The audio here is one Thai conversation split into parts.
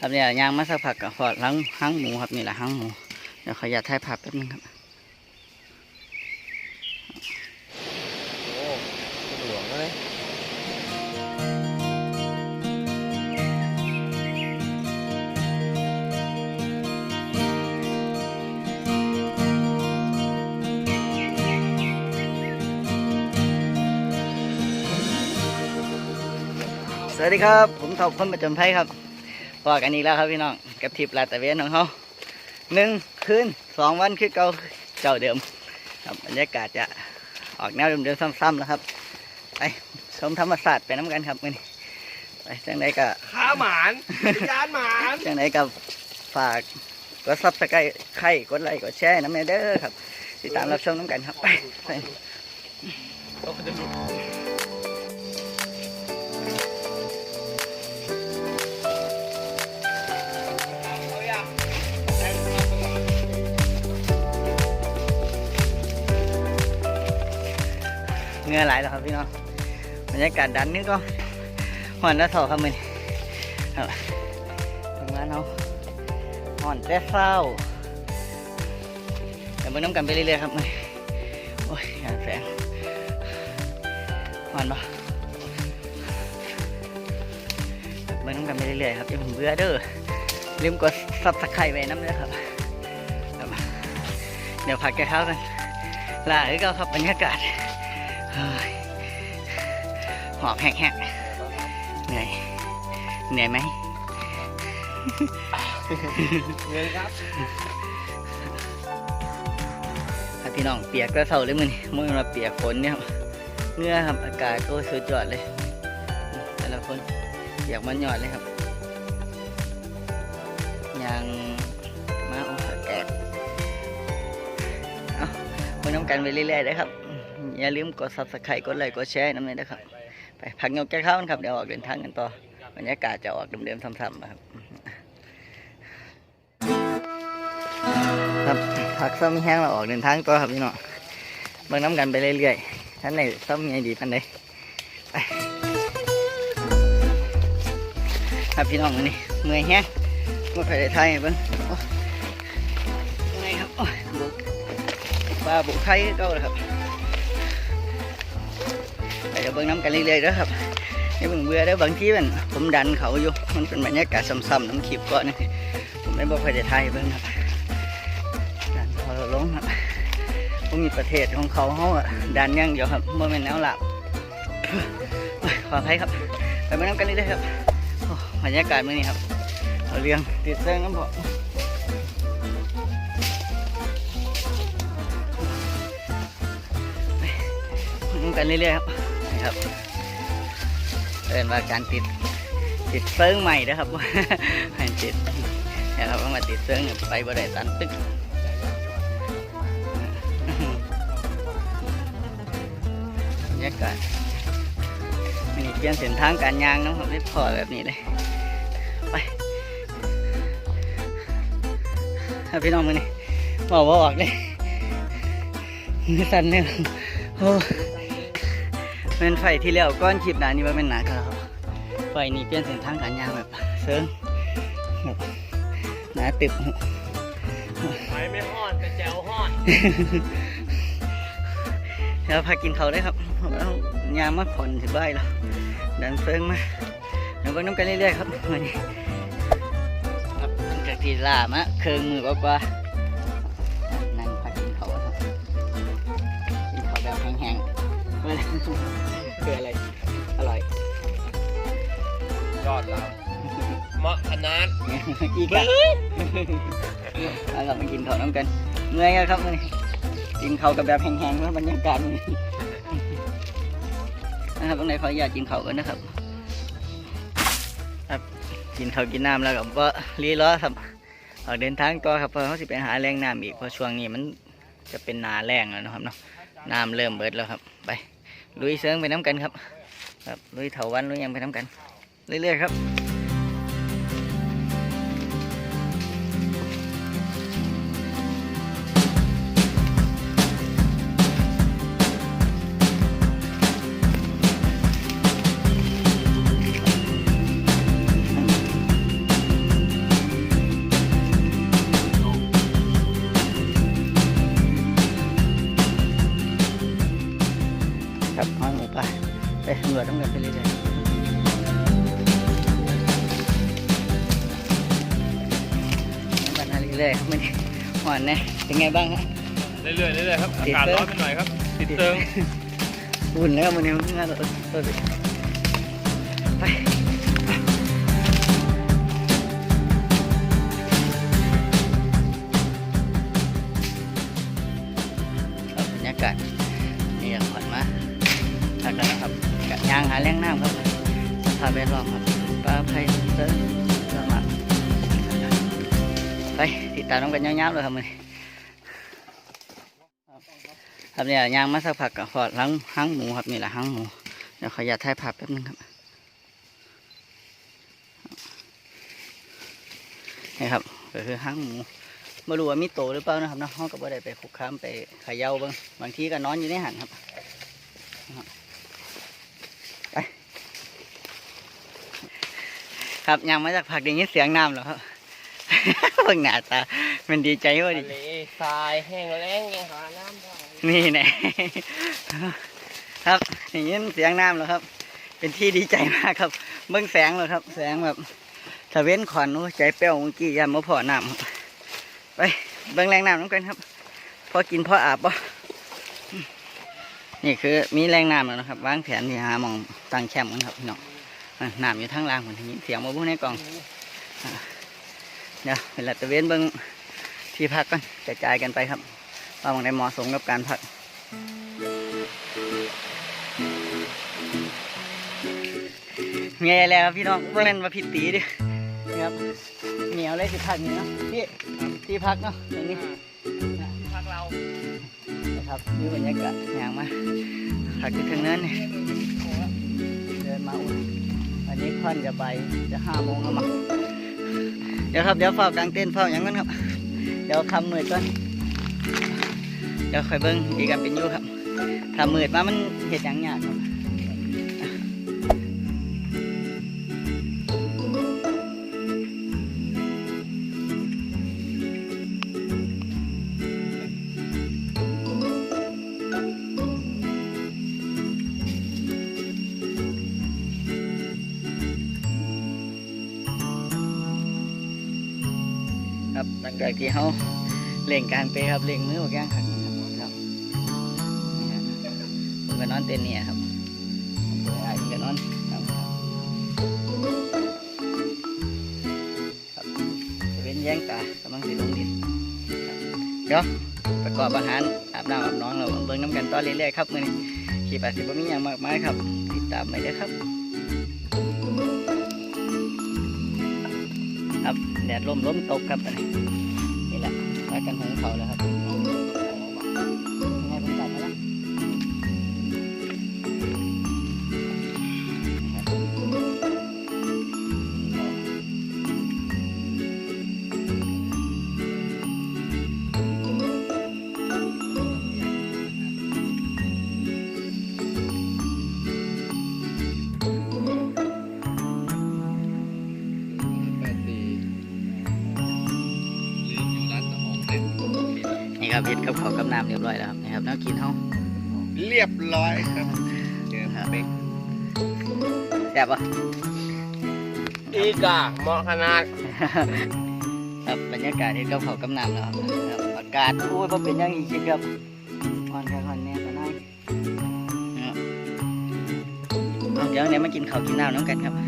ครับเนี่ยยางมาสักพักกับพอหลังหางหมูครับนี่แหละหางหมูเดี๋ยวขออนุญาตถ่ายภาพแป๊บนึงครับโอ้หลวงเลยสวัสดีครับ ผมทอบคนประจำไพ่ครับพ อกันอีกแล้วครับพี่น้องกับทริปลาดตระเวนของเขาหนึ่งคืนสองวันคือเก่าเจ้าเดิมครับบรรยากาศจะออกแนวเดิมๆซ้ำๆแล้วครับไปชมธรรมศาสตร์ไปน้ำกันครับมื้อนี้ไปจังไดก็ขาหมานยานหมานจังไดก็ฝากกดซับสไครต์ใครกดไลค์กดแชร์น้ำแม่เด้อครับติดตามรับชมน้ำกันครับไปไป เงื่อไหลแล้วครับพี่น้องบรรยากาศดันนี่ก็หอนแล้วเถอะครับมันครับทำงานเราหอนแต่เศร้าเดี๋ยวมาน้ำกันไปเรื่อยๆครับมันโอ้ยแสงหอนปะมาน้ำกันไปเรื่อยๆครับอย่าผมเบื่อเด้อลืมกดซับสไครต์ไว้น้ำเด้อครับ เดี๋ยวพักแก้ข้ากันลาหรือเก็ครับบรรยากาศ หอบแหกๆเหนื่อยเหนื่อยไหมเงินครับครับพี่น้องเปียกก็เศร้าเลยมือนี่มือมาเปียกฝนเนี่ยครับเหงื่อครับอากาศก็สุดยอดเลยแต่ละคนเปียกมันยอดเลยครับยังมาเอาอากาศเอาไปน้ำกันไปเรื่อยๆเลยครับ อย่าลืมกด subscribe กดไลค์กดแชร์น้ำเลยนะครับ ไปพักยกแก้ข้าวกันครับ เดี๋ยวออกเดินทางกันต่อบรรยากาศจะออกเดิมๆซ้ำๆนะครับครับพักซ้ำแห้งเราออกเดินทางต่อครับพี่น้องเบิ่งน้ำกันไปเรื่อยๆท่านไหนซ้ำยังไงดีพันใดไปครับพี่น้องนี่เมื่อยแห้งมาไปไทยให้เบิ่งโอ้ยเมื่อยครับโอ้ยบุกปลาบุกไทยเก็แล้ครับ ดี๋ยวเบิ่งน้ำกันเรื่อยๆเด้อครับอย่เบิ่งเบื่อเด้อบางทีมันผมดันเขาอยู่มันเป็นบรรยากาศซ้ำๆน้ำคลิปก่อนนี่ผมไม่บอกใครจะไทยเบิ่งครับดันเขาลงครับผมมีประเทศของเขาเขาอะดันย่งเดียวครับเมื่อเป็นแนวหลับขออภัยครับ ไปเบิ่งน้ำกันเรื่อยๆครับบรรยากาศมื้อนี้ครับเอาเรียงติดเส้นน้ำบ่น้ำกันเรื่อยๆครับ ครับเอินว่าการติดติดเซิงใหม่นะครับให้ติดนะครับเอามาติดเซิงไปบ่ได้ตันตึกบรรยากาศมันนี่เปลี่ยนเส้นทางการยางนะครับไม่พอแบบนี้เลยไปพี่น้องมือนี่บอกว่าออกเลยมือสั่นเนี่ยโอ้ เป็นไฟที่แล้วก้อนคลิปหนานี่ว่าเป็นหนาครับไฟนี้เปลี่ยนเส้นทางการยางแบบเซิงแบบหนาตึบไฟไม่ห้อนแต่แจวห้อนแล้วพากินเขาวได้ครับแล้วยางมาผ่อนถึงบ้านแล้วดันเซิงมาเดี๋ยวเบิ่งน้ำกันเรื่อยๆครับวันนี้ครับหลังจากที่ล่ามะเคืองมือกว่า คืออะไร อร่อย ยอดเราเหมาะขนาดอีกแล้วเอากลับมากินข้าวน้ำกันเมื่อยแล้วครับมื้อนี้กินข้าวกับแบบแห้งๆแล้วบรรยากาศมื้อนี้นะครับตรงไหนขออนุญาตกินข้าวกันนะครับ ครับกินข้าวกินน้ำแล้วกับว่ารีล้อครับออกเดินทางต่อครับเพราะเขาสิไปหาแรงน้ำอีกเพราะช่วงนี้มันจะเป็นนาแรงแล้วนะครับเนาะน้ำเริ่มเบิดแล้วครับไป ลุยเซิงไปน้ำกันครับครับลุยเถาวันลุยยังไปน้ำกัน เรื่อยๆครับ เรื่อยๆครับมันหวานแน่เป็นไงบ้างฮะ เรื่อยๆเรื่อยๆครับ อาติดกาศเติมร้อนไปหน่อยครับ ติดเติงอุ่นแล้วมันยังงานตัวตัวไป ครับบรรยากาศนี่ยังผ่อนมาทักแล้วนะครับกะยางหาแรงน้ำครับสภาพแวดล้อมครับปลาไผ่เติมสมัครไป ติดตามน้องกันยาวๆเลยครับมันครับเนี่ยยางมาสักพักกับอดหลังหางหมูครับนี่แหละหางหมูเดี๋ยวขออยาตถ่ายภาพแป๊บนึงครับนี่ครับก็คือหางหมูไม่รู้ว่ามีโตหรือเปล่านะครับเนาะเขาก็บ่ได้ไปคุกค้ามไปขย่าบ้างบางทีก็นอนอยู่ในหันครับไปครับยังมาจากผักได้ยินเสียงน้ำแล้วครับ เบิ่งหน้าตา มันดีใจว่าดิทะเลทรายแห้งแล้งยังหาน้ำได้นี่แน่ ครับได้ยินเสียงน้ำแล้วครับ เป็นที่ดีใจมากครับ เบิ่งแสงเลยครับ แสงแบบตะเว้นขอนโอ้ใจเป้วเมื่อกี้ยามมาพอน้ำครับไปเบิ่งแรงน้ำน้ำกันครับ พอกินพออาบปะนี่คือมีแรงน้ำแล้วนะครับวางแผนที่หาหมองตั้งแคมป์กันครับพี่น้องอะน้ำอยู่ทั้งล่างผมได้ยินเสียงมาบุ้ในกล่องอะ เดี๋ยวเวลาตะเว้นเบิ่งที่พักกันกระจายกันไปครับว่าหมองได้เหมาะสมกับการพักเมียแล้วครับพี่น้องเล่นมาผิดตีดินะครับเหนียวเลยสิพักนี่เนาะพี่ที่พักเนาะตรงนี้พักเรานะครับนี่บรรยากาศอย่างมาพักอยู่ทางนั้นนี่เดินมาอุ่นวันนี้ค่อนจะไปจะห้าโมงแล้วมั้ง เดี๋ยวครับเดี๋ยวเฝ้ากลางเต้นเฝ้าอย่างนั้นครับ เดี๋ยวคำมืดก่อนเดี๋ยวคอยเบิ้งดีกันเป็นยูครับคำมืดมามันเห็ดอยังยากครับ หลังจากที่เขาเล่งกลางเปครับเล่งมือออกย่างขังครับนี่ฮะผมก็นอนเต้นเนี่ยครับผมก็ได้ผมก็นอนครับครับเป็นแย่งตากำลังสิลงดินเดี๋ยวประกอบอาหารอาบน้ำอาบน้องเราเบิ่งน้ำกันต่อเรื่อยๆครับมือนี้คลิปอาจสิบ่มีอย่างมากมายครับ ติดตามไปเลยครับ ครับ แดดลมล้มตกครับอันนี้นี่แหละมากันหงเขาวแล้วครับ นี่ครับเฮ็ดกับเขาวกับน้ำเรียบร้อยแล้วครับนี่ครับน้ากินเขาเรียบร้อยครับเจอเป๊กแซ่บปะ อีกาเหมาะขนาด ครับบรรยากาศเฮ็ดกับเขาวกับน้ำแล้วครับครับอากาศโอ้ยพอเป็นอย่างนี้คิดครับอ่อนแค่คนนี้ก็ได้นะครับเอาเดี๋ยวเนี่ยมากินข้าวกินน้ำน้ำกันครับ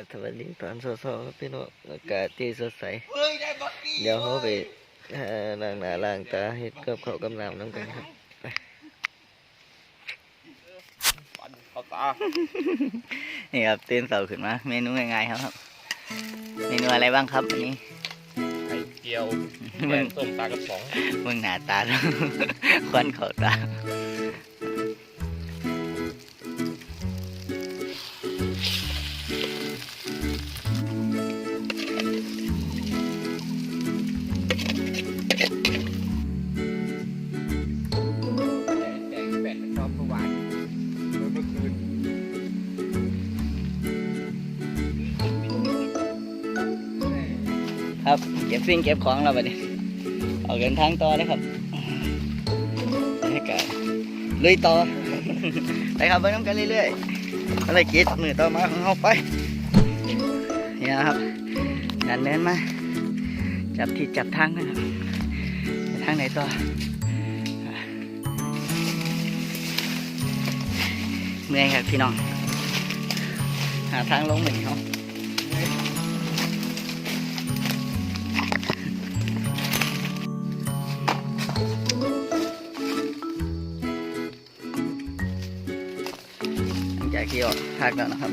ก็สวัสดีตอนเช้าๆครับพี่น้องอากาศที่สดใส เดี๋ยวเขาไปเอ่อล้างหน้าล้างตาเฮ็ดกับข้าวกับน้ำน้ำกันครับเขาตานี่ครับตื่นเสาขึ้นมาเมนูง่ายๆครับ เมนูอะไรบ้างครับวันนี้ ไข่เจียวแกมึงงส้มตากระป๋อง มึงหน้าตาควันเขาตา เก็บสิ่งเก็บของเราบัดนี้ออกเดินทางต่อเลยครับนี่ก็ลุยต่อ ไปครับเบิ่งน้ำกันเรื่อยๆอะไรกิจมือต่อมาของเราไปเนี่ยครับดันเนินมา จับที่จับทางนะครับทางไหนต่อเมื่อยครับพี่น้อง หาทางลงเหมือนเขา ออกทางแล้วนะครับ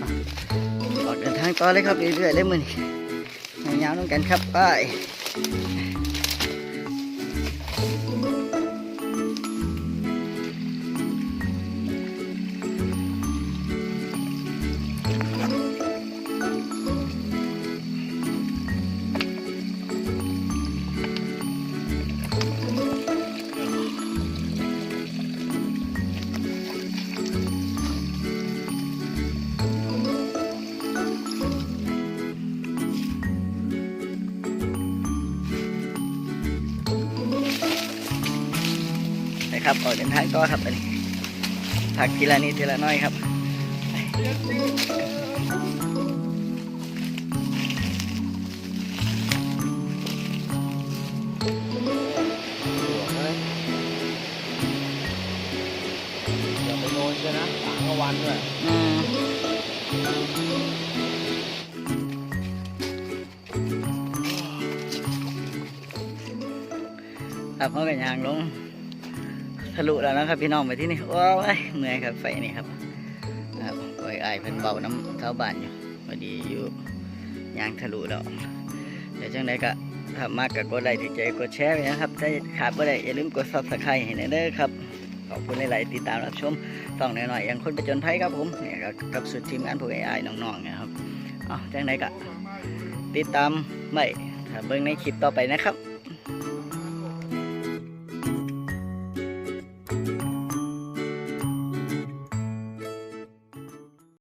ออกเดินทางต่อเลยครับเรื่อยๆเลยมือนี้ยาวๆน้องกันครับไป ครับออกเดินทางต่อครับอันนี้ผักทีละนิดทีละน้อยครับสะดวกเลยอย่าไปโนนกันนะสางกลางวันด้วยอืมครับเขาเป็นยางลง ทะลุแล้วนะครับพี่น้องไปที่นี่ว้าวเอ้ยเมื่อยครับไฟนี่ครับครับโอ้ยอเพิ่นเบาน้ำเท้าบานอยู่พอดีอยู่ยางทะลุแล้วเดี๋ยวจังไดก็ถ้ามากก็กดไลค์ถือใจกดแชร์ไว้นะครับถ้าขาดบ่ได้อย่าลืมกด subscribe ให้หน่อยเด้อครับขอบคุณหลายๆติดตามรับชมต้องหน่อยๆอย่างคนประจนภัยครับผมเนี่ยกับสุดทีมงานพวกไอ้น้องๆเนี่ยครับเอาจังไหนก็ติดตามไม่ถ้าเบิ่งในคลิปต่อไปนะครับ